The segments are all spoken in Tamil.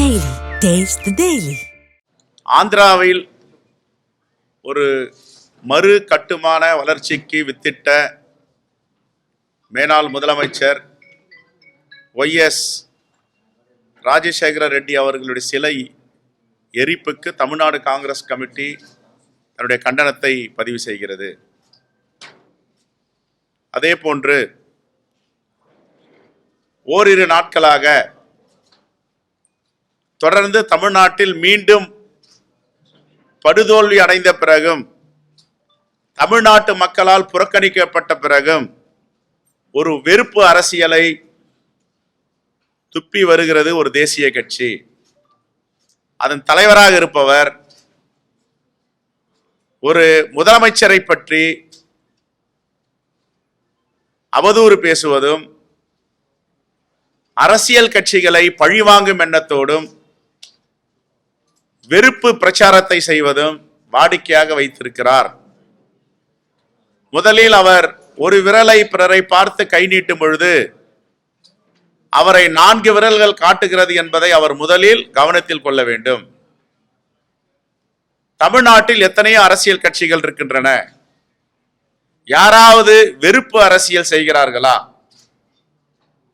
டெய்லி டேஸ்ட் டெய்லி ஆந்திராவில் ஒரு மறு கட்டுமான வளர்ச்சிக்கு வித்திட்ட மேனாள் முதலமைச்சர் ஒய்எஸ் ராஜசேகர ரெட்டி அவர்களுடைய சிலை எரிப்புக்கு தமிழ்நாடு காங்கிரஸ் கமிட்டி தன்னுடைய கண்டனத்தை பதிவு செய்கிறது. அதே போன்று ஓரிரு நாட்களாக தொடர்ந்து தமிழ்நாட்டில் மீண்டும் படுதோல்வி அடைந்த பிறகும் தமிழ்நாட்டு மக்களால் புறக்கணிக்கப்பட்ட பிறகும் ஒரு வெறுப்பு அரசியலை துப்பி வருகிறது ஒரு தேசிய கட்சி. அதன் தலைவராக இருப்பவர் ஒரு முதலமைச்சரை பற்றி அவதூறு பேசுவதும் அரசியல் கட்சிகளை பழிவாங்கும் எண்ணத்தோடும் வெறுப்பு பிரச்சாரத்தை செய்வதும் வாடிக்கையாக வைத்திருக்கிறார். முதலில் அவர் ஒரு விரலை பிறரை பார்த்து கை நீட்டும் பொழுது அவரை நான்கு விரல்கள் காட்டுகிறது என்பதை அவர் முதலில் கவனத்தில் கொள்ள வேண்டும். தமிழ்நாட்டில் எத்தனையோ அரசியல் கட்சிகள் இருக்கின்றன. யாராவது வெறுப்பு அரசியல் செய்கிறார்களா?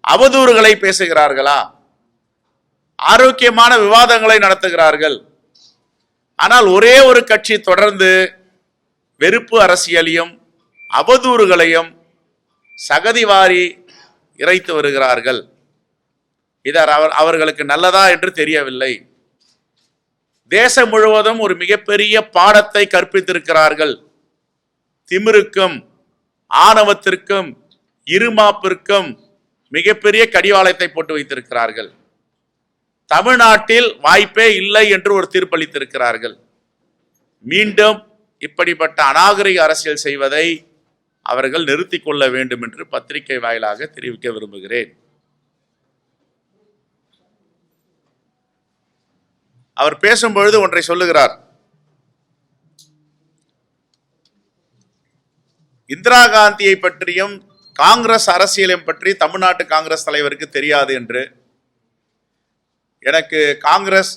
அவதூறுகளை பேசுகிறார்களா? ஆரோக்கியமான விவாதங்களை நடத்துகிறார்கள். ஆனால் ஒரே ஒரு கட்சி தொடர்ந்து வெறுப்பு அரசியலையும் அவதூறுகளையும் சகதிவாரி இறைத்து வருகிறார்கள். இது அவர் அவர்களுக்கு நல்லதா என்று தெரியவில்லை. தேசம் முழுவதும் ஒரு மிகப்பெரிய பாடத்தை கற்பித்திருக்கிறார்கள். திமிருக்கும் ஆணவத்திற்கும் இருமாப்பிற்கும் மிகப்பெரிய கடிவாளத்தை போட்டு வைத்திருக்கிறார்கள். தமிழ்நாட்டில் வாய்ப்பே இல்லை என்று ஒரு தீர்ப்பளித்திருக்கிறார்கள். மீண்டும் இப்படிப்பட்ட அநாகரிக அரசியல் செய்வதை அவர்கள் நிறுத்திக் கொள்ள வேண்டும் என்று பத்திரிகை வாயிலாக தெரிவிக்க விரும்புகிறேன். அவர் பேசும்பொழுது ஒன்றை சொல்லுகிறார். இந்திரா காந்தியை பற்றியும் காங்கிரஸ் அரசியலையும் பற்றி தமிழ்நாட்டு காங்கிரஸ் தலைவருக்கு தெரியாது என்று எனக்கு காங்கிரஸ்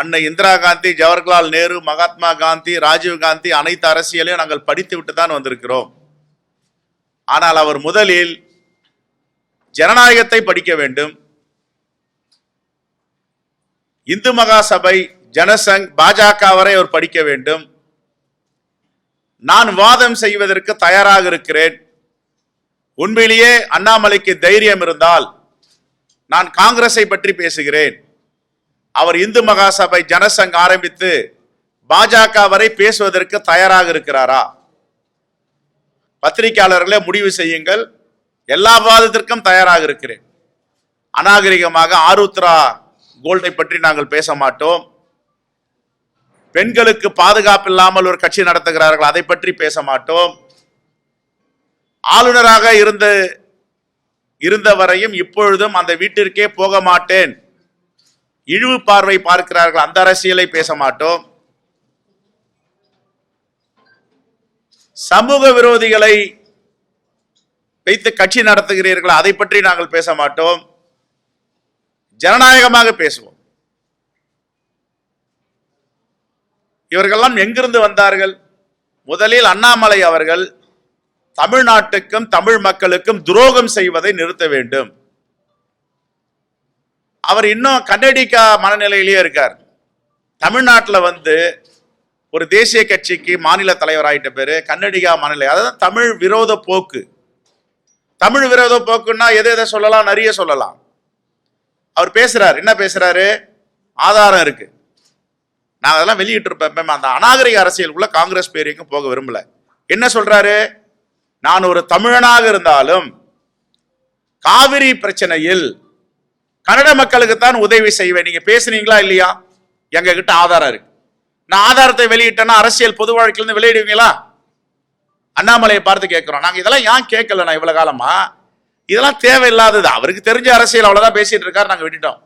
அன்னை இந்திரா காந்தி ஜவஹர்லால் நேரு மகாத்மா காந்தி ராஜீவ் காந்தி அனைத்து அரசியலையும் நாங்கள் படித்து விட்டு தான் வந்திருக்கிறோம். ஆனால் அவர் முதலில் ஜனநாயகத்தை படிக்க வேண்டும். இந்து மகா சபை ஜனசங் பாஜக வரை அவர் படிக்க வேண்டும். நான் வாதம் செய்வதற்கு தயாராக இருக்கிறேன். உண்மையிலேயே அண்ணாமலைக்கு தைரியம் இருந்தால் நான் காங்கிரஸை பற்றி பேசுகிறேன். அவர் இந்து மகாசபை ஜனசங் ஆரம்பித்து பாஜக வரை பேசுவதற்கு தயாராக இருக்கிறாரா? பத்திரிகையாளர்களே முடிவு செய்யுங்கள். எல்லா விவாதத்திற்கும் தயாராக இருக்கிறேன். அநாகரிகமாக ஆருத்ரா கோல்டை பற்றி நாங்கள் பேச மாட்டோம். பெண்களுக்கு பாதுகாப்பு இல்லாமல் ஒரு கட்சி நடத்துகிறார்கள் அதை பற்றி பேச மாட்டோம். ஆளுநராக இருந்து இருந்தவரையும் இப்பொழுதும் அந்த வீட்டிற்கே போக மாட்டேன் இழிவு பார்வை பார்க்கிறார்கள். அந்த அரசியலை பேச மாட்டோம். சமூக விரோதிகளை வைத்து கட்சி நடத்துகிறீர்கள்? அதை பற்றி நாங்கள் பேச மாட்டோம். ஜனநாயகமாக பேசுவோம். இவர்கள்லாம் எங்கிருந்து வந்தார்கள்? முதலில் அண்ணாமலை அவர்கள் தமிழ்நாட்டுக்கும் தமிழ் மக்களுக்கும் துரோகம் செய்வதை நிறுத்த வேண்டும். அவர் இன்னும் கன்னடிக்கா மனநிலையிலேயே இருக்கார். தமிழ்நாட்டில் வந்து ஒரு தேசிய கட்சிக்கு மாநில தலைவராயிட்ட பேரு கன்னடிகா மனநிலை. அதாவது தமிழ் விரோத போக்கு. தமிழ் விரோத போக்குன்னா எதை எதை சொல்லலாம் நிறைய சொல்லலாம். அவர் பேசுறாரு. என்ன பேசுறாரு? ஆதாரம் இருக்கு. நான் அதெல்லாம் வெளியிட்டு இருப்பேன் அந்த அநாகரிக அரசியலுக்குள்ள காங்கிரஸ் பேரையும் போக விரும்பல. என்ன சொல்றாரு? நான் ஒரு தமிழனாக இருந்தாலும் காவிரி பிரச்சனையில் கன்னட மக்களுக்கு தான் உதவி செய்வேன். நீங்க பேசுனீங்களா இல்லையா? எங்க கிட்ட ஆதாரம் இருக்கு. நான் ஆதாரத்தை வெளியிட்டேன்னா அரசியல் பொது வாழ்க்கையிலிருந்து வெளியிடுவீங்களா? அண்ணாமலையை பார்த்து கேட்கிறோம். நாங்க இதெல்லாம் ஏன் கேட்கல நான் இவ்வளவு காலமா? இதெல்லாம் தேவையில்லாதது. அவருக்கு தெரிஞ்ச அரசியல் அவ்வளவுதான் பேசிட்டு இருக்காரு நாங்க விட்டுட்டோம்.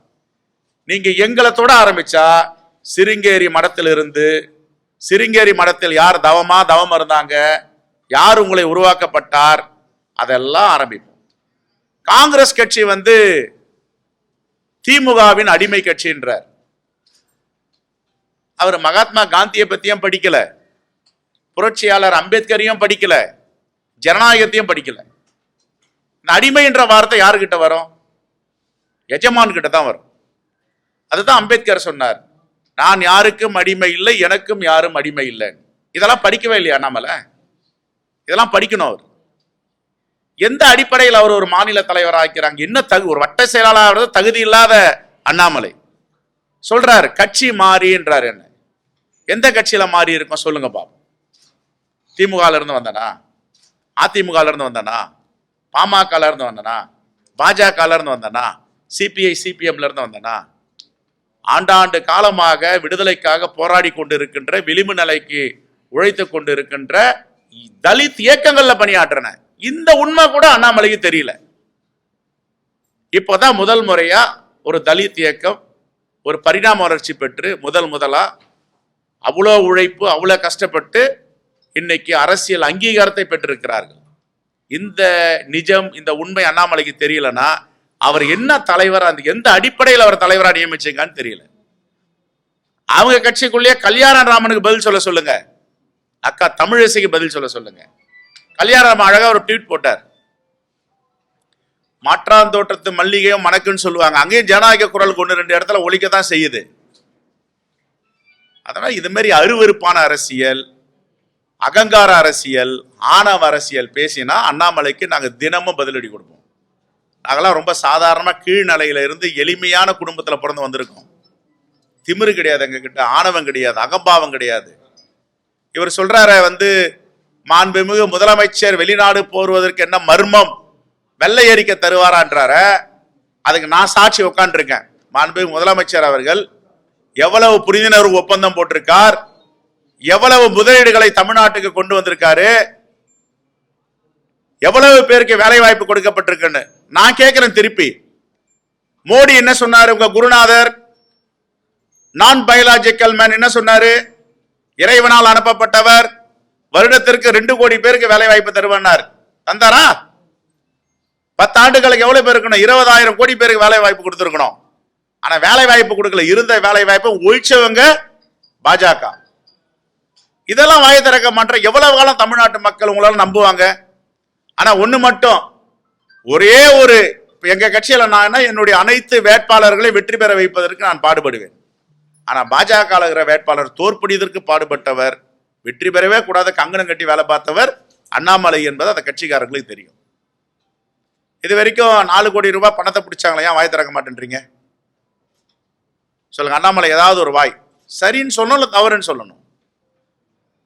நீங்க எங்களை தொட ஆரம்பிச்சா சிருங்கேரி மடத்திலிருந்து சிருங்கேரி மடத்தில் யார் தவமா தவம் இருந்தாங்க? யார் உங்களை உருவாக்கப்பட்டார்? அதெல்லாம் ஆரம்பிப்போம். காங்கிரஸ் கட்சி வந்து திமுகவின் அடிமை கட்சின்றார். அவர் மகாத்மா காந்தியை பத்தியும் படிக்கல. புரட்சியாளர் அம்பேத்கரையும் படிக்கல. ஜனநாயகத்தையும் படிக்கல. இந்த அடிமை என்ற வார்த்தை யாருக்கிட்ட வரும்? எஜமான் கிட்ட தான் வரும். அதுதான் அம்பேத்கர் சொன்னார். நான் யாருக்கும் அடிமை இல்லை எனக்கும் யாரும் அடிமை இல்லை இதெல்லாம் படிக்கவே இல்லையா நம்மளை இதெல்லாம் படிக்கணும் அவர். எந்த அடிப்படையில் அவர் ஒரு மாநில தலைவர் ஆக்கிறாங்க என்ன தகு ஒரு வட்ட செயலாளர் தகுதி இல்லாத அண்ணாமலை. சொல்றாரு கட்சி மாறின்றார் என்ன. எந்த கட்சியில மாறி இருக்கும் சொல்லுங்க பாபு. திமுகல இருந்து வந்தனா? அதிமுகல இருந்து வந்தனா? பாமகல இருந்து வந்தனா? பாஜகல இருந்து வந்தனா? சிபிஐ சிபிஎம்ல இருந்து வந்தனா? ஆண்டாண்டு காலமாக விடுதலைக்காக போராடி கொண்டிருக்கின்ற விளிம்பு நிலைக்கு உழைத்து கொண்டிருக்கின்ற தலித் இயக்கங்கள்ல பணியாற்றின. இந்த உண்மை கூட அண்ணாமலைக்கு தெரியல. இப்போதான் முதல் முறையா ஒரு தலித் இயக்கம் ஒரு பரிணாம வளர்ச்சி பெற்று முதல் முதலா அவ்வளோ உழைப்பு அவ்வளோ கஷ்டப்பட்டு இன்னைக்கு அரசியல் அங்கீகாரத்தை பெற்றிருக்கிறார்கள். இந்த நிஜம் இந்த உண்மை அண்ணாமலைக்கு தெரியலனா அவர் என்ன தலைவர் அந்த எந்த அடிப்படையில் அவர் தலைவராக நியமிச்சிங்கன்னு தெரியல. அவங்க கட்சிக்குள்ளேயே கல்யாண ராமனுக்கு பதில் சொல்ல சொல்லுங்க. அக்கா தமிழிசைக்கு பதில் சொல்ல சொல்லுங்க. கல்யாணம் அழகா ஒரு ட்வீட் போட்டார். மாற்றாந்தோட்டத்து மல்லிகையும் மணக்குன்னு சொல்லுவாங்க. அங்கேயும் ஜனநாயக குரல் ஒன்று ரெண்டு இடத்துல ஒழிக்க தான் செய்யுது. அதனால் இது மாதிரி அருவருப்பான அரசியல் அகங்கார அரசியல் ஆணவ அரசியல் பேசினா அண்ணாமலைக்கு நாங்கள் தினமும் பதிலடி கொடுப்போம். நாங்களாம் ரொம்ப சாதாரணமாக கீழ்நிலையில இருந்து எளிமையான குடும்பத்தில் பிறந்து வந்திருக்கோம். திமிரு கிடையாது எங்ககிட்ட ஆணவம் கிடையாது அகம்பாவம் கிடையாது. இவர் சொல்றாரு வந்து மாண்புமிகு முதலமைச்சர் வெளிநாடு போருவதற்கு என்ன மர்மம்? வெள்ளை எரிக்க தருவாரான்றார. அதுக்கு நான் சாட்சி உட்காந்துருக்கேன் மாண்புமிகு முதலமைச்சர் அவர்கள் எவ்வளவு புரிந்துணர்வு ஒப்பந்தம் போட்டிருக்கார்? எவ்வளவு முதலீடுகளை தமிழ்நாட்டுக்கு கொண்டு வந்திருக்காரு? எவ்வளவு பேருக்கு வேலை வாய்ப்பு கொடுக்கப்பட்டிருக்குன்னு? நான் கேட்கிறேன் திருப்பி. மோடி என்ன சொன்னாரு உங்க குருநாதர்? நான் பயாலஜிக்கல் மேன் என்ன சொன்னாரு? இறைவனால் அனுப்பப்பட்டவர் வருடத்திற்கு ரெண்டு கோடி பேருக்கு வேலை வாய்ப்பு தருவனார் தந்தாரா பத்தாண்டுகளுக்கு எவ்வளவு பேர் இருக்கணும்? இருபதாயிரம் கோடி பேருக்கு வேலை வாய்ப்பு கொடுத்துருக்கணும். ஆனா வேலை வாய்ப்பு கொடுக்கல. இருந்த வேலை வாய்ப்பை ஒழிச்சவங்க பாஜக. இதெல்லாம் வாயை திறக்க மாட்டேற எவ்வளவு காலம் தமிழ்நாட்டு மக்கள் உங்களால நம்புவாங்க? ஆனா ஒண்ணு மட்டும். ஒரே ஒரு எங்க கட்சியில நான் என்னுடைய அனைத்து வேட்பாளர்களையும் வெற்றி பெற வைப்பதற்கு நான் பாடுபடுவேன். ஆனால் பாஜக இருக்கிற வேட்பாளர் தோற்படியதற்கு பாடுபட்டவர் வெற்றி பெறவே கூடாத கங்கணம் கட்டி வேலை பார்த்தவர் அண்ணாமலை என்பது அந்த கட்சிக்காரர்களுக்கு தெரியும். இது வரைக்கும் நாலு கோடி ரூபாய் பணத்தை பிடிச்சாங்களா? ஏன் வாய் திறக்க மாட்டேன்றீங்க? சொல்லுங்க அண்ணாமலை ஏதாவது ஒரு வாய். சரின்னு சொல்லணும் இல்லை தவறுன்னு சொல்லணும்?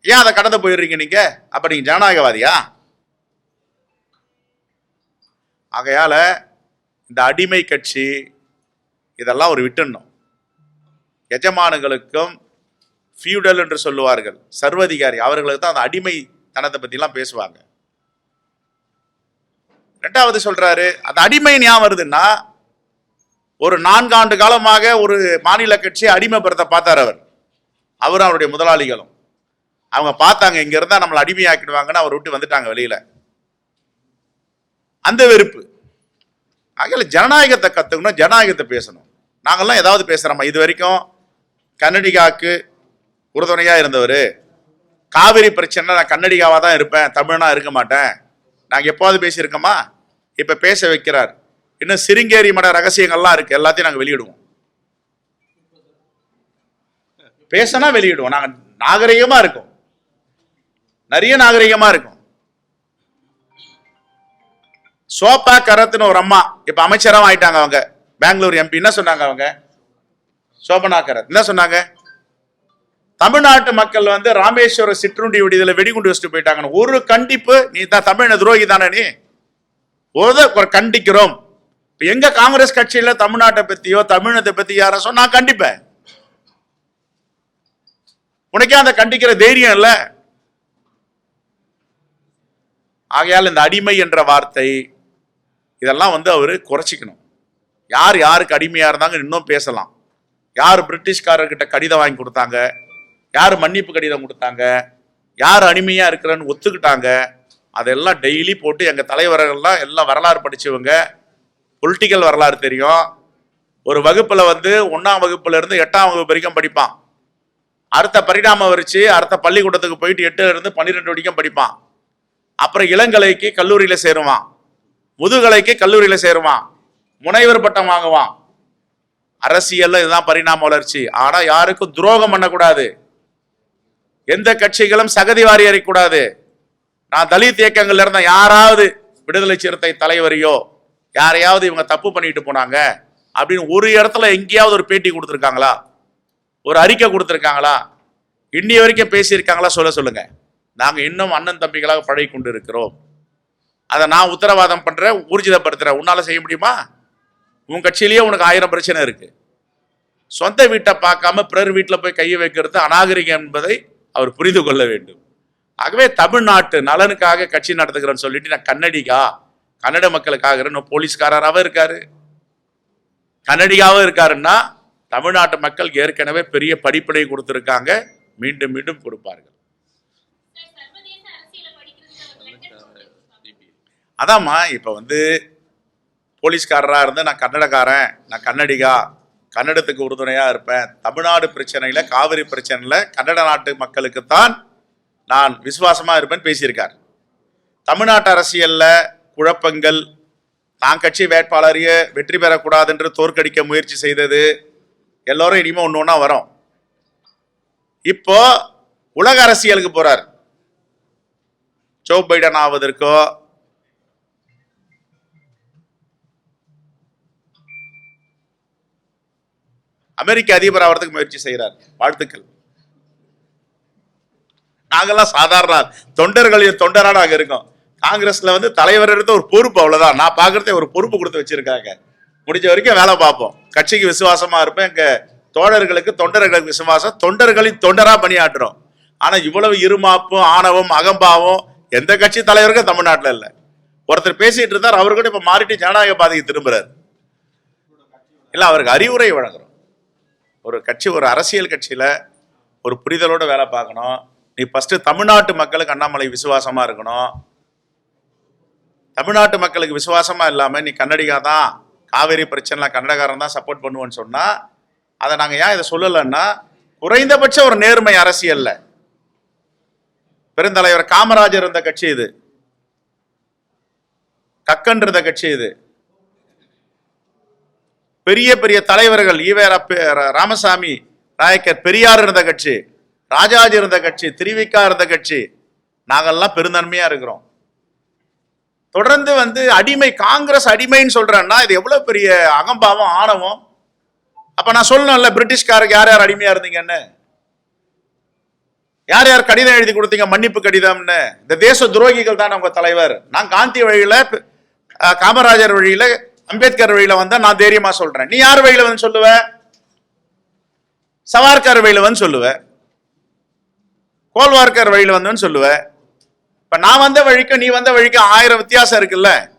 ஏன் அதை கடந்து போயிடுறீங்க நீங்க? அப்ப நீங்க ஜனநாயகவாதியா? ஆகையால இந்த அடிமை கட்சி இதெல்லாம் ஒரு விட்டுணும் எஜமானுங்களுக்கும் ஃபியூடல் என்று சொல்லுவார்கள். சர்வதிகாரி அவர்களுக்கு தான் அந்த அடிமை தனத்தை பற்றிலாம் பேசுவாங்க. ரெண்டாவது சொல்றாரு அந்த அடிமை ஞாபகம் வருதுன்னா ஒரு நான்காண்டு காலமாக ஒரு மாநில கட்சி அடிமைப்படுத்த பார்த்தார் அவர். அவரும் அவருடைய முதலாளிகளும். அவங்க பார்த்தாங்க இங்க இருந்தா நம்மளை அடிமையாக்கிடுவாங்கன்னு அவர் விட்டு வந்துட்டாங்க வெளியில. அந்த வெறுப்பு. ஆகல ஜனநாயகத்தை கத்துக்கணும் ஜனநாயகத்தை பேசணும். நாங்கள்லாம் ஏதாவது பேசுறோமா இது வரைக்கும் கன்னடிகாவுக்கு உறுதுணையாக இருந்தவர். காவிரி பிரச்சனை நான் கன்னடிகாவாக தான் இருப்பேன் தமிழனாக இருக்க மாட்டேன். நாங்கள் எப்போது பேசியிருக்கோமா? இப்போ பேச வைக்கிறார். இன்னும் சிருங்கேரி மட ரகசியங்கள்லாம் இருக்குது எல்லாத்தையும் நாங்கள் வெளியிடுவோம். பேசினா வெளியிடுவோம் நாங்கள் நாகரிகமாக இருக்கோம். நிறைய நாகரிகமாக இருக்கும். சோபா கரத்னு ஒரு அம்மா இப்போ அமைச்சராக ஆயிட்டாங்க அவங்க. பெங்களூர் எம்பி என்ன சொன்னாங்க அவங்க? சோபனா என்ன சொன்னாங்க? தமிழ்நாட்டு மக்கள் வந்து ராமேஸ்வரம் சிற்றுண்டி விடுதலை வெடிகுண்டு வச்சுட்டு போயிட்டாங்கன்னு. ஒரு கண்டிப்பு நீ தான் தமிழ துரோகி தானே நீ? ஒரு கண்டிக்கிறோம். இப்போ எங்க காங்கிரஸ் கட்சியில தமிழ்நாட்டை பத்தியோ தமிழத்தை பத்தி யாரோ சொன்னா கண்டிப்பேன் உனக்கே அந்த கண்டிக்கிற தைரியம் இல்ல. ஆகையால் இந்த அடிமை என்ற வார்த்தை இதெல்லாம் வந்து அவர் குறைச்சிக்கணும். யார் யாருக்கு அடிமையா இருந்தாங்க இன்னும் பேசலாம். யார் பிரிட்டிஷ்காரர்கிட்ட கடிதம் வாங்கி கொடுத்தாங்க? யார் மன்னிப்பு கடிதம் கொடுத்தாங்க? யார் அடிமையாக இருக்கிறன்னு ஒத்துக்கிட்டாங்க? அதெல்லாம் டெய்லி போட்டு எங்கள் தலைவர்கள்லாம் எல்லாம் வரலாறு படித்தவங்க பொலிட்டிக்கல் வரலாறு தெரியும். ஒரு வகுப்பில் வந்து ஒன்றாம் வகுப்புல இருந்து எட்டாம் வகுப்பு வரைக்கும் படிப்பான். அடுத்த பரிணாம வரிச்சு அடுத்த பள்ளிக்கூடத்துக்கு போயிட்டு எட்டுல இருந்து பன்னிரெண்டு வரைக்கும் படிப்பான். அப்புறம் இளங்கலைக்கு கல்லூரியில் சேருவான். முதுகலைக்கு கல்லூரியில் சேருவான். முனைவர் பட்டம் வாங்குவான். அரசியல்ல இதுதான் பரிணாம வளர்ச்சி. ஆனா யாருக்கும் துரோகம் பண்ணக்கூடாது. எந்த கட்சிகளும் சகதி வாரி அறியக்கூடாது நான் தலித் இயக்கங்கள்ல இருந்த யாராவது விடுதலை சிறுத்தை தலைவரையோ யாரையாவது இவங்க தப்பு பண்ணிட்டு போனாங்க அப்படின்னு ஒரு இடத்துல எங்கேயாவது ஒரு பேட்டி கொடுத்துருக்காங்களா? ஒரு அறிக்கை கொடுத்துருக்காங்களா? இன்னி வரைக்கும் பேசியிருக்காங்களா? சொல்ல சொல்லுங்க. நாங்க இன்னும் அண்ணன் தம்பிகளாக பழகி கொண்டு இருக்கிறோம் அதை நான் உத்தரவாதம் பண்றேன் ஊர்ஜிதப்படுத்துறேன். உன்னால செய்ய முடியுமா? உன் கட்சியிலேயே உனக்கு ஆயிரம் பிரச்சனை இருக்கு. சொந்த வீட்டை பார்க்காம பிறர் வீட்டில் போய் கையை வைக்கிறது அநாகரிகம் என்பதை அவர் புரிந்து கொள்ள வேண்டும். ஆகவே தமிழ்நாட்டு நலனுக்காக கட்சி நடத்துகிறேன்னு சொல்லிட்டு நான் கன்னடிகா கன்னட மக்களுக்காக இன்னும் போலீஸ்காரராகவும் இருக்காரு. கன்னடிகாவும் இருக்காருன்னா தமிழ்நாட்டு மக்கள் ஏற்கனவே பெரிய படிப்பினை கொடுத்துருக்காங்க. மீண்டும் மீண்டும் கொடுப்பார்கள். அதாம்மா இப்போ வந்து போலீஸ்காரராக இருந்து நான் கன்னடக்காரன் நான் கன்னடிகா கன்னடத்துக்கு உறுதுணையாக இருப்பேன். தமிழ்நாடு பிரச்சனையில் காவிரி பிரச்சனையில் கன்னட நாட்டு மக்களுக்குத்தான் நான் விசுவாசமாக இருப்பேன்னு பேசியிருக்கார். தமிழ்நாட்டு அரசியலில் குழப்பங்கள் தான் கட்சி வேட்பாளரையே வெற்றி பெறக்கூடாது என்று தோற்கடிக்க முயற்சி செய்தது எல்லோரும் இனிமேல் ஒன்று ஒன்றா வரும். இப்போ உலக அரசியலுக்கு போகிறார் ஜோ பைடன் ஆவதற்கோ அமெரிக்க அதிபர் ஆவறதுக்கு முயற்சி செய்கிறார் வாழ்த்துக்கள். நாங்கெல்லாம் சாதாரண தொண்டர்களின் தொண்டராக நாங்கள் இருக்கோம். காங்கிரஸ்ல வந்து தலைவர் எடுத்த ஒரு பொறுப்பு அவ்வளவுதான். நான் பாக்குறதே ஒரு பொறுப்பு கொடுத்து வச்சிருக்காங்க. முடிஞ்ச வரைக்கும் வேலை பார்ப்போம். கட்சிக்கு விசுவாசமா இருப்பேன். எங்க தோழர்களுக்கு தொண்டர்களுக்கு விசுவாசம். தொண்டர்களின் தொண்டரா பணியாற்றுறோம். ஆனா இவ்வளவு இருமாப்பும் ஆணவம் அகம்பாவம் எந்த கட்சி தலைவருக்கும் தமிழ்நாட்டில் இல்லை. ஒருத்தர் பேசிட்டு இருந்தார். அவர் கூட இப்ப மாறிட்டு ஜனநாயக பாதைக்கு திரும்புறாரு. இல்ல அவருக்கு அறிவுரை வழங்குறோம். ஒரு கட்சி ஒரு அரசியல் கட்சியில் ஒரு புரிதலோடு வேலை பார்க்கணும். நீ ஃபஸ்ட்டு தமிழ்நாட்டு மக்களுக்கு அண்ணாமலை விசுவாசமாக இருக்கணும். தமிழ்நாட்டு மக்களுக்கு விசுவாசமாக இல்லாமல் நீ கன்னடிகா தான் காவேரி பிரச்சனை கன்னடகாரன் தான் சப்போர்ட் பண்ணுவோன்னு சொன்னால் அதை நாங்கள் ஏன் இதை சொல்லலைன்னா குறைந்தபட்ச ஒரு நேர்மை அரசியல்ல. பெருந்தலைவர் காமராஜர் இருந்த கட்சி இது. கக்கன் இருந்த கட்சி இது. பெரிய பெரிய தலைவர்கள் ஈவேரா ராமசாமி நாயக்கர் பெரியார் இருந்த கட்சி ராஜாஜி இருந்த கட்சி திருவிக்கா இருந்த கட்சி நாங்கெல்லாம் பெருந்தன்மையா இருக்கிறோம். தொடர்ந்து வந்து அடிமை காங்கிரஸ் அடிமைன்னு சொல்றேன்னா இது எவ்வளவு பெரிய அகம்பாவம் ஆணவம்? அப்ப நான் சொல்லணும்ல பிரிட்டிஷ்காருக்கு யார் யார் அடிமையா இருந்தீங்கன்னு? யார் யார் கடிதம் எழுதி கொடுத்தீங்க மன்னிப்பு கடிதம்னு? இந்த தேச துரோகிகள் தான் உங்க தலைவர். நான் காந்தி வழியில காமராஜர் வழியில அம்பேத்கர் வழியில வந்தா நான் தைரியமா சொல்றேன். நீ யார் வழியில வந்து சொல்லுவ? சவார்கர் வழியில வந்து சொல்லுவ. கோல்வார்கர் வழியில வந்தவன் சொல்லுவ. இப்ப நான் வந்த வழிக்கும் நீ வந்த வழிக்கும் ஆயிரம் வித்தியாசம் இருக்குல்ல?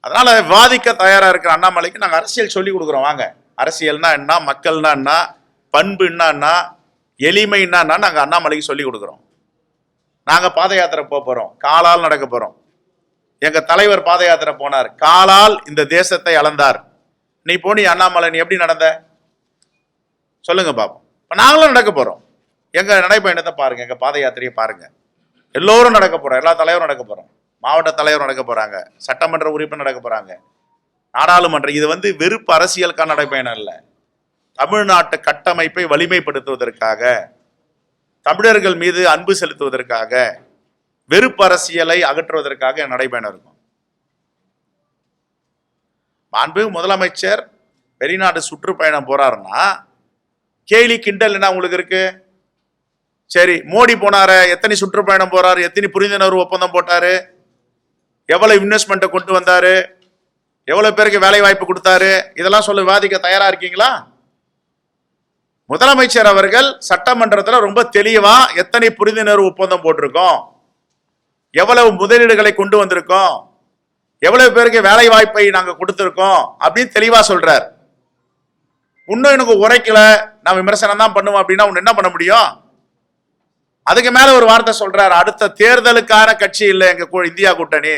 அதனால வாதிக்க தயாரா இருக்கிற அண்ணாமலைக்கு நாங்க அரசியல் சொல்லி கொடுக்குறோம். வாங்க. அரசியல்னா என்ன? மக்கள்னா என்ன? பண்புன்னா என்ன? எளிமைன்னா என்ன நாங்க அண்ணாமலைக்கு சொல்லி கொடுக்குறோம். நாங்க பாத யாத்திரை போக போறோம். காலால் நடக்க போறோம். எங்க தலைவர் பாத யாத்திரை போனார். காலால் இந்த தேசத்தை அளந்தார். நீ போனி அண்ணாமலை நீ எப்படி நடந்த? சொல்லுங்க பாப்போம். இப்ப நாங்களும் நடக்க போறோம். எங்க நடைப்பயணத்தை பாருங்க எங்க பாத யாத்திரையை பாருங்க. எல்லோரும் நடக்க போறோம். எல்லா தலைவரும் நடக்க போறோம். மாவட்ட தலைவர் நடக்க போறாங்க. சட்டமன்ற உறுப்பினர் நடக்க போறாங்க. நாடாளுமன்றம் இது வந்து வெறுப்பு அரசியலுக்கான நடைப்பயணம் இல்லை தமிழ்நாட்டு கட்டமைப்பை வலிமைப்படுத்துவதற்காக தமிழர்கள் மீது அன்பு செலுத்துவதற்காக வெறுப்பு அரசியலை அகற்றுவதற்காக நடைபயணம் இருக்கும். மாண்பு முதலமைச்சர் வெளிநாடு சுற்றுப்பயணம் போறாருன்னா கேலி கிண்டல் என்ன உங்களுக்கு இருக்கு? சரி மோடி போனாரு எத்தனை சுற்றுப்பயணம் போறாரு எத்தனை புரிந்துணர்வு ஒப்பந்தம் போட்டாரு எவ்வளவு இன்வெஸ்ட்மெண்ட்டை கொண்டு வந்தாரு எவ்வளவு பேருக்கு வேலை வாய்ப்பு கொடுத்தாரு இதெல்லாம் சொல்ல விவாதிக்க தயாரா இருக்கீங்களா? முதலமைச்சர் அவர்கள் சட்டமன்றத்தில் ரொம்ப தெளிவா எத்தனை புரிந்துணர்வு ஒப்பந்தம் போட்டிருக்கோம்? எவ்வளவு முதலீடுகளை கொண்டு வந்திருக்கோம்? எவ்வளவு பேருக்கு வேலை வாய்ப்பை நாங்கள் கொடுத்துருக்கோம்? அப்படின்னு தெளிவா சொல்றார். இன்னும் எனக்கு உரைக்கல. நான் விமர்சனம் தான் பண்ணுவோம் அப்படின்னா ஒன்று என்ன பண்ண முடியும்? அதுக்கு மேல ஒரு வார்த்தை சொல்றாரு. அடுத்த தேர்தலுக்கான கட்சி இல்லை எங்க இந்தியா கூட்டணி.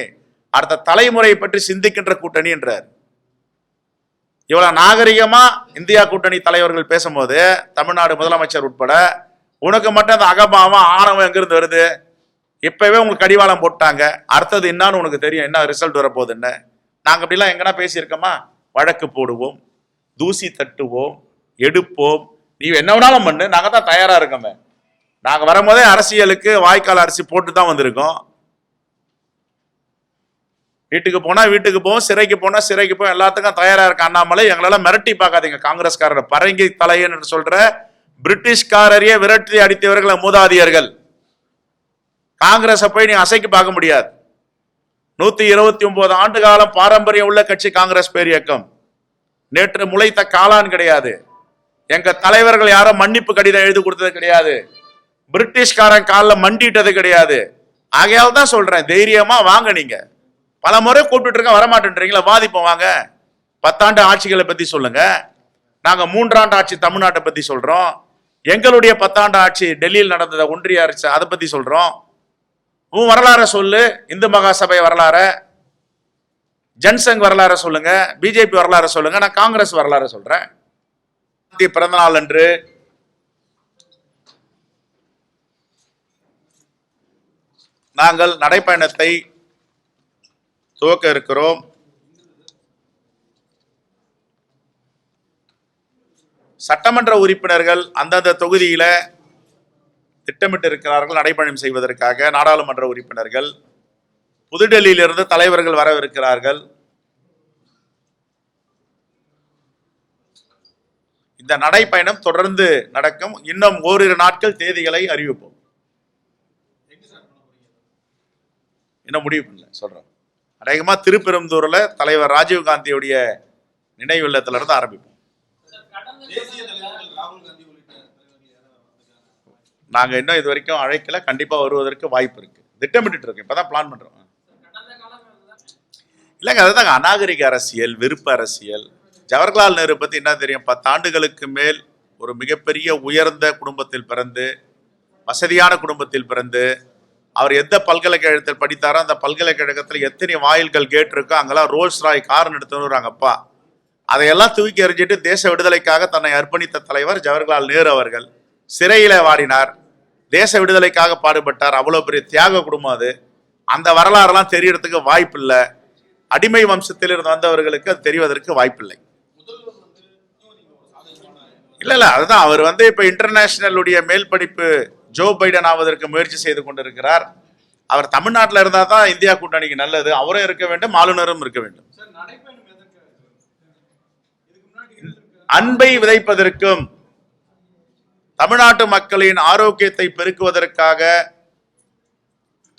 அடுத்த தலைமுறை பற்றி சிந்திக்கின்ற கூட்டணி என்றார் இவ்வளவு நாகரிகமா இந்தியா கூட்டணி தலைவர்கள் பேசும்போது தமிழ்நாடு முதலமைச்சர் உட்பட உனக்கு மட்டும் அந்த அகபாவம் ஆணவம் எங்கிருந்து வருது? இப்பவே உங்களுக்கு கடிவாளம் போட்டாங்க. அடுத்தது என்னன்னு உனக்கு தெரியும். என்ன ரிசல்ட் வரப்போகுதுன்னு. நாங்க அப்படிலாம் எங்கன்னா பேசியிருக்கோமா? வழக்கு போடுவோம் தூசி தட்டுவோம் எடுப்போம். நீ என்ன வேணாலும் பண்ணு. நாங்க தான் தயாரா இருக்கோமே. நாங்க வரும்போதே அரசியலுக்கு வாய்க்கால் அரிசி போட்டு தான் வந்திருக்கோம். வீட்டுக்கு போனா வீட்டுக்கு போவோம் சிறைக்கு போனா சிறைக்கு போவோம். எல்லாத்துக்கும் தயாரா இருக்க அண்ணாமலை எங்களால் மிரட்டி பார்க்காதீங்க. காங்கிரஸ்காரர் பரங்கி தலையன் என்று சொல்ற பிரிட்டிஷ்காரரையே விரட்டி அடித்தவர்கள் மூதாதியர்கள். காங்கிரஸை போய் நீ அசைக்கு பார்க்க முடியாது. நூத்தி இருபத்தி ஒன்பது ஆண்டு காலம் பாரம்பரியம் உள்ள கட்சி காங்கிரஸ் பேர் இயக்கம். நேற்று முளைத்த காளான் கிடையாது. எங்க தலைவர்கள் யாரும் மன்னிப்பு கடிதம் எழுதி கொடுத்தது கிடையாது. பிரிட்டிஷ்காரன் காலில் மண்டிட்டது கிடையாது. ஆகையால் தான் சொல்றேன் தைரியமா வாங்க நீங்க. பல முறை கூப்பிட்டு இருக்க வரமாட்டேன்றீங்களா வாதிப்போம் வாங்க. பத்தாண்டு ஆட்சிகளை பத்தி சொல்லுங்க. நாங்க மூன்றாண்டு ஆட்சி தமிழ்நாட்டை பத்தி சொல்றோம். எங்களுடைய பத்தாண்டு ஆட்சி டெல்லியில் நடந்தத ஒன்றிய அரசு அதை பத்தி சொல்றோம். உன் வரலாற சொல்லு இந்து மகாசபை வரலாற. ஜன்சங் வரலாற சொல்லுங்க பிஜேபி வரலாற சொல்லுங்க நான் காங்கிரஸ் வரலாற சொல்றேன். பிறந்த நாள் அன்று நாங்கள் நடைப்பயணத்தை துவக்க இருக்கிறோம். சட்டமன்ற உறுப்பினர்கள் அந்தந்த தொகுதியில திட்டமிட்டு இருக்கிறார்கள் நடைபயணம் செய்வதற்காக நாடாளுமன்ற உறுப்பினர்கள். புதுடெல்லியிலிருந்து தலைவர்கள் வரவிருக்கிறார்கள். இந்த நடைப்பயணம் தொடர்ந்து நடக்கும். இன்னும் ஓரிரு நாட்கள் தேதிகளை அறிவிப்போம். இன்னும் முடிவு பண்ணல? சொல்றோம் அநேகமா திருப்பெரும்புதூர்ல தலைவர் ராஜீவ் காந்தியுடைய நினைவு இல்லத்துல இருந்து ஆரம்பிப்போம். நாங்கள் நாங்க இன்னும் இது வரைக்கும் அழைக்கல. கண்டிப்பா வருவதற்கு வாய்ப்பு இருக்கு. திட்டமிட்டு இருக்கோம். இப்பதான் பிளான் பண்றோம். இல்லைங்க அதுதாங்க. அநாகரிக அரசியல் விருப்ப அரசியல். ஜவஹர்லால் நேரு பத்தி என்ன தெரியும்? பத்தாண்டுகளுக்கு மேல் ஒரு மிகப்பெரிய உயர்ந்த குடும்பத்தில் பிறந்து வசதியான குடும்பத்தில் பிறந்து அவர் எந்த பல்கலைக்கழகத்தில் படித்தாரோ அந்த பல்கலைக்கழகத்தில் எத்தனை வாயில்கள் கேட் இருக்கோ அங்கெல்லாம் ரோல்ஸ் ராய் கார் எடுத்துன்னு அதையெல்லாம் தூக்கி எறிஞ்சிட்டு தேச விடுதலைக்காக தன்னை அர்ப்பணித்த தலைவர் ஜவஹர்லால் நேரு அவர்கள். சிறையில வாடினார். தேச விடுதலைக்காக பாடுபட்டார். அவ்வளோ பெரிய தியாக குடும்பம் அது. அந்த வரலாறுலாம் தெரியறதுக்கு வாய்ப்பில்லை. அடிமை வம்சத்தில் இருந்து வந்தவர்களுக்கு அது தெரிவதற்கு வாய்ப்பில்லை. இல்லை இல்லை அதுதான். அவர் வந்து இப்போ இன்டர்நேஷ்னலுடைய மேல் படிப்பு ஜோ பைடன் ஆவதற்கு முயற்சி செய்து கொண்டிருக்கிறார். அவர் தமிழ்நாட்டில் இருந்தா தான் இந்தியா கூட்டணிக்கு நல்லது. அவரும் இருக்க வேண்டும் ஆளுநரும் இருக்க வேண்டும். அன்பை விதைப்பதற்கும் தமிழ்நாட்டு மக்களின் ஆரோக்கியத்தை பெருக்குவதற்காக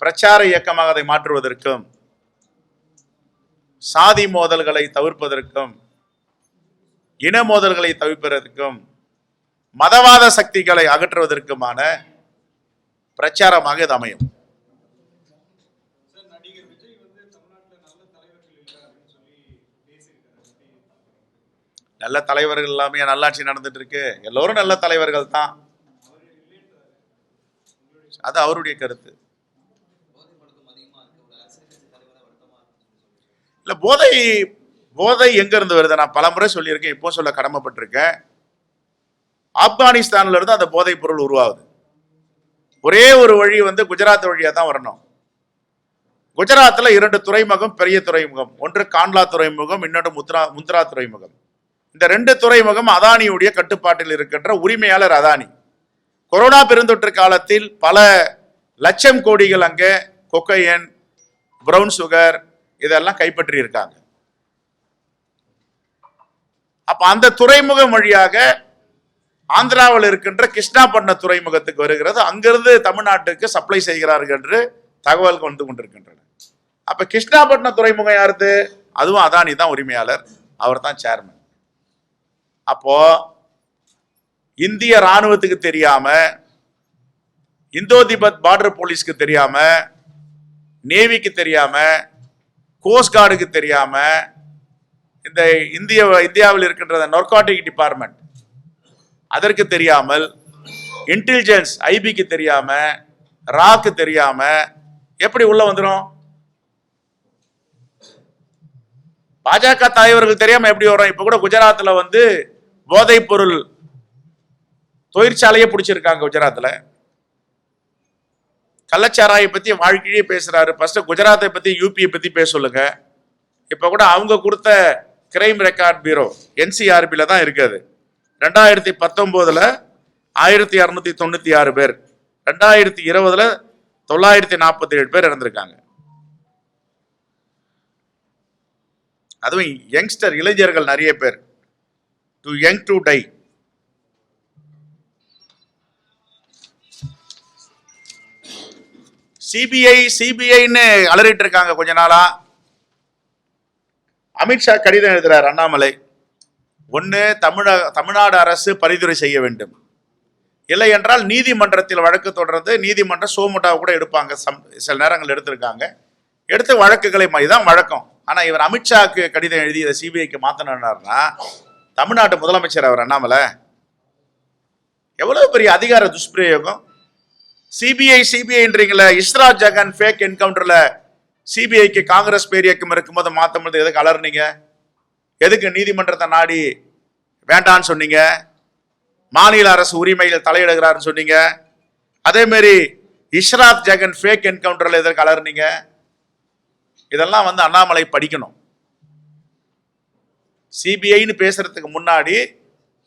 பிரச்சார இயக்கமாக அதை மாற்றுவதற்கும் சாதி மோதல்களை தவிர்ப்பதற்கும் இன மோதல்களை தவிர்ப்பதற்கும் மதவாத சக்திகளை அகற்றுவதற்குமான பிரச்சாரமாக இது அமையும். நல்ல தலைவர்கள் நல்ல தலைவர்கள் எல்லாமே நல்லாட்சி நடந்துட்டு இருக்கு எல்லோரும் நல்ல தலைவர்கள் தான். அது அவருடைய கருத்து. இல்ல போதை போதை எங்க இருந்து வருது? நான் பலமுறை சொல்லியிருக்கேன் இப்போ சொல்ல கடமைப்பட்டிருக்கேன். ஆப்கானிஸ்தான்ல இருந்து அந்த போதைப் பொருள் உருவாகுது. ஒரே ஒரு வழி வந்து குஜராத் வழியா தான் வரணும். குஜராத்தில் இரண்டு துறைமுகம் பெரிய துறைமுகம். ஒன்று காண்ட்லா துறைமுகம் இன்னொன்று முத்ரா முந்த்ரா துறைமுகம். இந்த ரெண்டு துறைமுகம் அதானியுடைய கட்டுப்பாட்டில் இருக்கின்ற உரிமையாளர் அதானி. கொரோனா பெருந்தொற்று காலத்தில் பல லட்சம் கோடிகள் அங்கே கொக்கையன் ப்ரௌன் சுகர் இதெல்லாம் கைப்பற்றி இருக்காங்க. அப்ப அந்த துறைமுகம் வழியாக ஆந்திராவில் இருக்கின்ற கிருஷ்ணாபட்ன துறைமுகத்துக்கு வருகிறது. அங்கிருந்து தமிழ்நாட்டுக்கு சப்ளை செய்கிறார்கள் என்று தகவல் வந்து கொண்டிருக்கின்றன. அப்ப கிருஷ்ணாபட்டினம் துறைமுகம் யாருது? அதுவும் அதானி தான் உரிமையாளர். அவர் தான் சேர்மன் அப்போ இந்திய ராணுவத்துக்கு தெரியாம இந்தோ திபத் பார்டர் போலீஸ்க்கு தெரியாம நேவிக்கு தெரியாம கோஸ்ட் கார்டுக்கு தெரியாம இந்த இந்திய இந்தியாவில் இருக்கின்ற நொர்காட்டிக் டிபார்ட்மெண்ட் அதற்கு தெரியாமல் இன்டெலிஜென்ஸ் ஐபிக்கு தெரியாம ராக்கு தெரியாம எப்படி உள்ள வந்துடும் பாஜக தலைவர்கள் தெரியாம எப்படி வரும்? இப்ப கூட குஜராத்ல வந்து போதைப் பொருள் தொழிற்சாலையே பிடிச்சிருக்காங்க குஜராத்ல. கள்ளச்சாராயை பத்தி வாழ்க்கையே பேசுறாரு. ஃபர்ஸ்ட் குஜராத்தை பத்தி யூபியை பத்தி பேச சொல்லுங்க. இப்ப கூட அவங்க கொடுத்த கிரைம் ரெக்கார்ட் பியூரோ என்சிஆர்பியில தான் இருக்குது ரெண்டாயிரத்தி பத்தொம்போதில் ஆயிரத்தி இரநூத்தி தொண்ணூற்றி ஆறு பேர். ரெண்டாயிரத்தி இருபதில் தொள்ளாயிரத்தி நாற்பத்தி ஏழு பேர் இறந்துருக்காங்க. அதுவும் யங்ஸ்டர் இளைஞர்கள் நிறைய பேர். Too young to die CBI சிபிஐன்னு அலறிட்டு இருக்காங்க கொஞ்ச நாளா. அமித்ஷா கடிதம் எழுதுறார் அண்ணாமலை. ஒன்று தமிழக தமிழ்நாடு அரசு பரிந்துரை செய்ய வேண்டும். இல்லை என்றால் நீதிமன்றத்தில் வழக்கு தொடர்ந்து நீதிமன்றம் சோமுட்டாவை கூட எடுப்பாங்க. சம் சில நேரங்கள் எடுத்திருக்காங்க. எடுத்து வழக்குகளை இதுதான் வழக்கம். ஆனால் இவர் அமித்ஷாக்கு கடிதம் எழுதி இதை சிபிஐக்கு மாற்றினார்னா தமிழ்நாட்டு முதலமைச்சர் அவர் அண்ணாமலை எவ்வளவு பெரிய அதிகார துஷ்பிரயோகம். சிபிஐ சிபிஐன்றீங்களே இஸ்ரா ஜகன் ஃபேக் என்கவுண்டரில் சிபிஐக்கு காங்கிரஸ் பேரியக்கம் இருக்கும்போது மாத்தும்போது எதுக்கு அலர்னீங்க எதுக்கு நீதிமன்றத்தை நாடி வேண்டான்னு சொன்னீங்க? மாநில அரசு உரிமைகள் தலையிடுகிறாருன்னு சொன்னீங்க. அதேமாரி இஷ்ராத் ஜெகன் ஃபேக் என்கவுண்டரில் எதற்கு அலர்னீங்க இதெல்லாம் வந்து அண்ணாமலை படிக்கணும். சிபிஐன்னு பேசுறதுக்கு முன்னாடி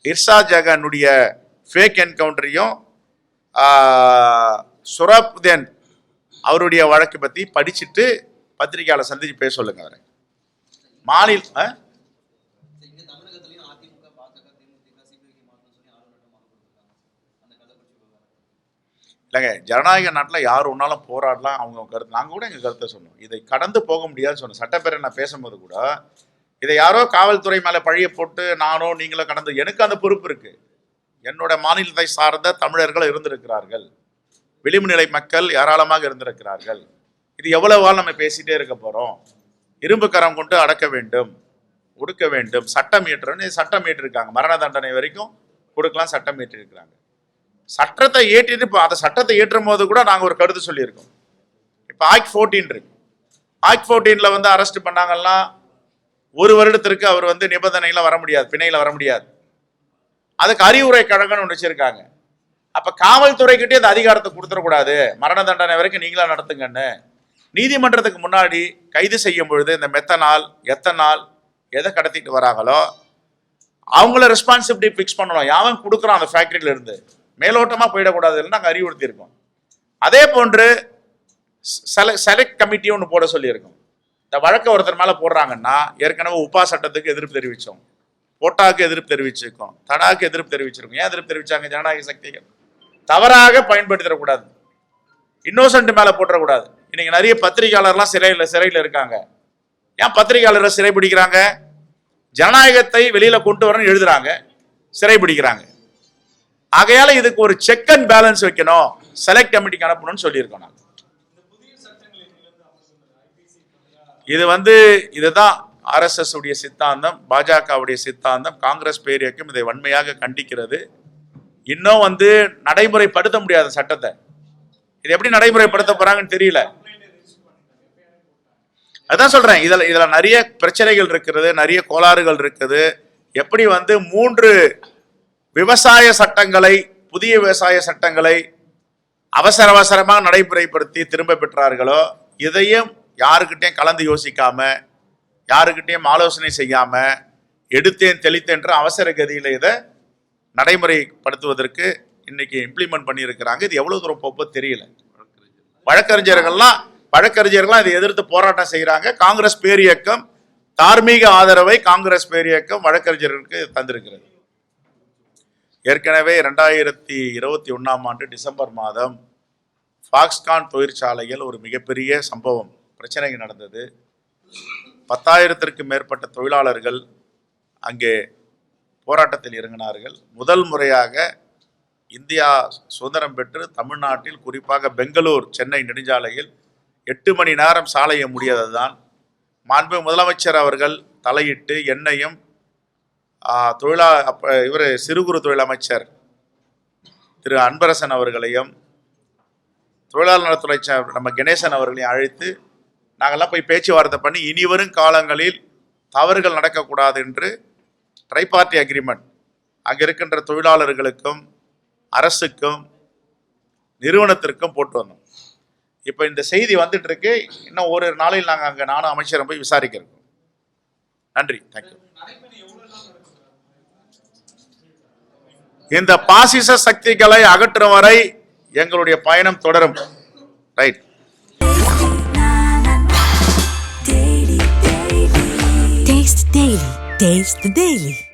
இர்ஷா ஜெகனுடைய ஃபேக் என்கவுண்டரையும் சுரப்தேன் அவருடைய வழக்கு பற்றி படிச்சுட்டு பத்திரிகையாளர் சந்திச்சு பேச சொல்லுங்க அவரை. மாநில ஆ? இங்க தமிழகத்திலயும் அதிமுக பாஜக தேமுதிக சிபிஐக்கு மாற்றணும் சொல்லி ஆளுநர்கிட்ட மனு கொடுத்திருக்காங்க அந்த கள்ளக்குறிச்சி விவகாரம் இல்லைங்க ஜனநாயக நாட்டில் யார் ஒன்றாலும் போராடலாம் அவங்க கருத்து. நாங்கள் கூட எங்கள் கருத்தை சொன்னோம். இதை கடந்து போக முடியாதுன்னு சொன்னோம். சட்டப்பேரவை நான் பேசும்போது கூட இதை யாரோ காவல்துறை மேலே பழிய போட்டு நானோ நீங்களோ கடந்து எனக்கு அந்த பொறுப்பு இருக்குது என்னோட மாநிலத்தை சார்ந்த தமிழர்கள் இருந்திருக்கிறார்கள். விளிம்பு நிலை மக்கள் ஏராளமாக இருந்திருக்கிறார்கள். இது எவ்வளவால் நம்ம பேசிகிட்டே இருக்க போகிறோம் இரும்பு கரம் கொண்டு அடக்க வேண்டும் ஒடுக்க வேண்டும் சட்டம் இயற்றன்னு சட்டம் இயற்றிருக்காங்க. மரண தண்டனை வரைக்கும் கொடுக்கலாம் சட்டம் இயற்றிருக்கிறாங்க. சட்டத்தை ஏற்றிட்டு இப்போ அந்த சட்டத்தை ஏற்றும் போது கூட நாங்கள் ஒரு கருத்து சொல்லியிருக்கோம். இப்போ ஆக்ட் ஃபோர்டீன் இருக்கு. ஆக்ட் ஃபோர்டீனில் வந்து அரெஸ்ட் பண்ணாங்கன்னா ஒரு வருடத்திற்கு அவர் வந்து நிபந்தனையில் வர முடியாது பிணையில் வர முடியாது. அதுக்கு அறிவுரை கழகம்னு ஒன்று வச்சுருக்காங்க. அப்போ காவல்துறைக்கிட்டே அந்த அதிகாரத்தை கொடுத்துடக்கூடாது. மரண தண்டனை வரைக்கும் நீங்களாக நடத்துங்கன்னு. நீதிமன்றத்துக்கு முன்னாடி கைது செய்யும் பொழுது இந்த மெத்தனால் எத்தனால் எதை கடத்திட்டு வராங்களோ அவங்கள ரெஸ்பான்சிபிலிட்டி ஃபிக்ஸ் பண்ணணும். யாவன் கொடுக்குறான் அந்த ஃபேக்டரியில இருந்து? மேலோட்டமாக போயிடக்கூடாதுன்னு நாங்கள் அறிவுறுத்தியிருக்கோம். அதே போன்று செலக்ட் கமிட்டி ஒன்று போட சொல்லியிருக்கோம். இந்த வழக்கை ஒருத்தர் மேலே போடுறாங்கன்னா ஏற்கனவே உபா சட்டத்துக்கு எதிர்ப்பு தெரிவித்தோம் போட்டாவுக்கு எதிர்ப்பு தெரிவிச்சிருக்கோம். தடாக்கு எதிர்ப்பு தெரிவிச்சிருக்கோம். ஏன் எதிர்ப்பு தெரிவிச்சாங்க? ஜனநாயக சக்திகள். தவறாக பயன்படுத்திடக்கூடாது. இன்னோசன்ட் மேலே போட்டுறக்கூடாது. இன்னைக்கு நிறைய பத்திரிகையாளர்லாம் சிறையில் சிறையில் இருக்காங்க. ஏன் பத்திரிகையாளரை சிறை பிடிக்கிறாங்க? ஜனநாயகத்தை வெளியில் கொண்டு வரணும்னு எழுதுறாங்க. சிறை பிடிக்கிறாங்க. ஆகையால இதுக்கு ஒரு செக் அண்ட் பேலன்ஸ் வைக்கணும். செலக்ட் கமிட்டிக்கு அனுப்பணும்னு சொல்லியிருக்கோம் நாங்கள் இது வந்து இதுதான் ஆர்எஸ்எஸ் உடைய சித்தாந்தம் பாஜகவுடைய சித்தாந்தம் காங்கிரஸ் பேரியக்கம் இதை வன்மையாக கண்டிக்கிறது. இன்னும் வந்து நடைமுறைப்படுத்த முடியாத சட்டத்தை. இது எப்படி நடைமுறைப்படுத்த போறாங்கன்னு தெரியல. அதான் சொல்றேன் இதுல இதுல நிறைய பிரச்சனைகள் இருக்கிறது நிறைய கோளாறுகள் இருக்குது. எப்படி வந்து மூன்று விவசாய சட்டங்களை புதிய விவசாய சட்டங்களை அவசர அவசரமாக நடைமுறைப்படுத்தி திரும்ப பெற்றார்களோ இதையும் யாருக்கிட்டையும் கலந்து யோசிக்காம யாருக்கிட்டையும் ஆலோசனை செய்யாம எடுத்தேன் தெளித்தேன்ற அவசர கதியில் இதை நடைமுறைப்படுத்துவதற்கு இன்னைக்கு இம்ப்ளிமெண்ட் பண்ணியிருக்கிறாங்க. இது எவ்வளவு தூரம் போப்போ தெரியல. வழக்கறிஞர்கள்லாம் வழக்கறிஞர்கள்லாம் இதை எதிர்த்து போராட்டம் செய்கிறாங்க காங்கிரஸ் பேரியக்கம் தார்மீக ஆதரவை காங்கிரஸ் பேரியக்கம் வழக்கறிஞர்களுக்கு தந்திருக்கிறது. ஏற்கனவே ரெண்டாயிரத்தி இருபத்தி ஒன்றாம் ஆண்டு டிசம்பர் மாதம் ஃபாக்ஸ்கான் தொழிற்சாலையில் ஒரு மிகப்பெரிய சம்பவம் பிரச்சனை நடந்தது. பத்தாயிரத்திற்கும் மேற்பட்ட தொழிலாளர்கள் அங்கே போராட்டத்தில் இறங்கினார்கள். முதல் முறையாக இந்தியா சுதந்திரம் பெற்று தமிழ்நாட்டில் குறிப்பாக பெங்களூர் சென்னை நெடுஞ்சாலையில் எட்டு மணி நேரம் சாலையை முடியாததுதான் மாண்பு முதலமைச்சர் அவர்கள் தலையிட்டு என்னையும் தொழிலா அப்போ இவர் சிறு குறு தொழில் அமைச்சர் திரு அன்பரசன் அவர்களையும் தொழிலாளர் நலத்துறை ச- நம்ம கணேசன் அவர்களையும் அழைத்து நாங்கள்லாம் போய் பேச்சுவார்த்தை பண்ணி இனி வரும் காலங்களில் தவறுகள் நடக்கக்கூடாது என்று ட்ரைபார்ட்டி அக்ரிமெண்ட் அங்கே இருக்கின்ற தொழிலாளர்களுக்கும் அரசுக்கும் நிறுவனத்திற்கும் போட்டு வந்தோம். இப்போ இந்த செய்தி வந்துட்டு இருக்கு இன்னும் ஒரு நாளில் நாங்கள் அங்கே நானும் அமைச்சரை போய் விசாரிக்கிறோம். நன்றி. தேங்க்யூ இந்த பாசிச சக்திகளை அகற்றும் வரை எங்களுடைய பயணம் தொடரும் ரைட் Taste the Daily.